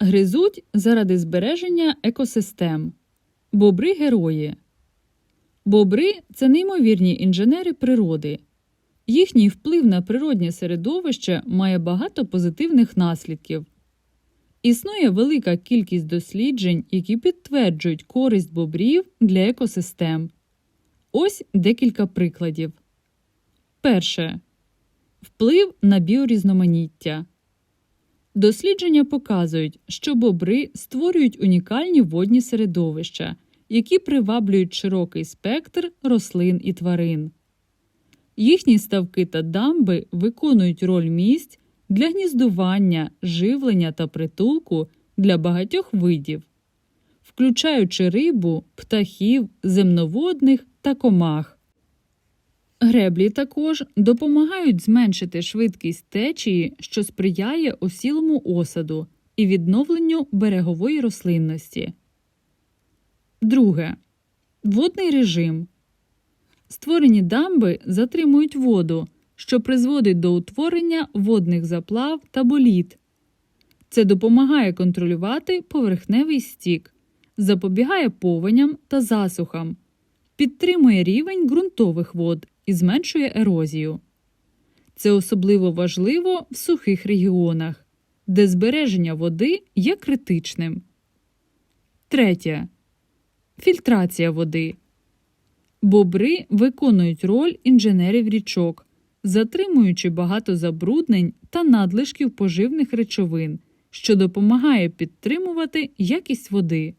Гризуть заради збереження екосистем. Бобри герої. Бобри це неймовірні інженери природи. Їхній вплив на природнє середовище має багато позитивних наслідків. Існує велика кількість досліджень, які підтверджують користь бобрів для екосистем. Ось декілька прикладів. Перше. Вплив на біорізноманіття. Дослідження показують, що бобри створюють унікальні водні середовища, які приваблюють широкий спектр рослин і тварин. Їхні ставки та дамби виконують роль місць для гніздування, живлення та притулку для багатьох видів, включаючи рибу, птахів, земноводних та комах. Греблі також допомагають зменшити швидкість течії, що сприяє осілому осаду і відновленню берегової рослинності. Друге. Водний режим. Створені дамби затримують воду, що призводить до утворення водних заплав та боліт. Це допомагає контролювати поверхневий стік, запобігає повеням та засухам, підтримує рівень ґрунтових вод і зменшує ерозію. Це особливо важливо в сухих регіонах, де збереження води є критичним. Третє. Фільтрація води. Бобри виконують роль інженерів річок, затримуючи багато забруднень та надлишків поживних речовин, що допомагає підтримувати якість води.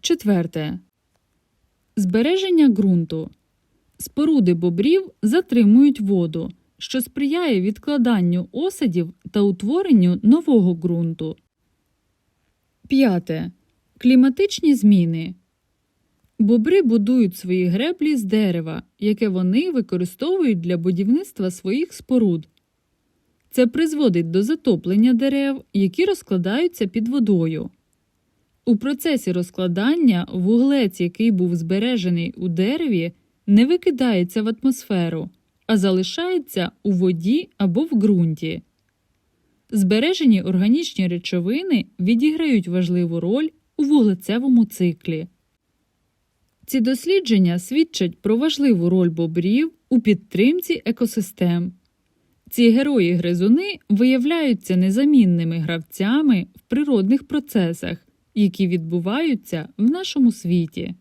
Четверте. Збереження ґрунту. Споруди бобрів затримують воду, що сприяє відкладанню осадів та утворенню нового ґрунту. П'яте. Кліматичні зміни. Бобри будують свої греблі з дерева, яке вони використовують для будівництва своїх споруд. Це призводить до затоплення дерев, які розкладаються під водою. У процесі розкладання вуглець, який був збережений у дереві, не викидається в атмосферу, а залишається у воді або в ґрунті. Збережені органічні речовини відіграють важливу роль у вуглецевому циклі. Ці дослідження свідчать про важливу роль бобрів у підтримці екосистем. Ці герої гризуни виявляються незамінними гравцями в природних процесах, які відбуваються в нашому світі.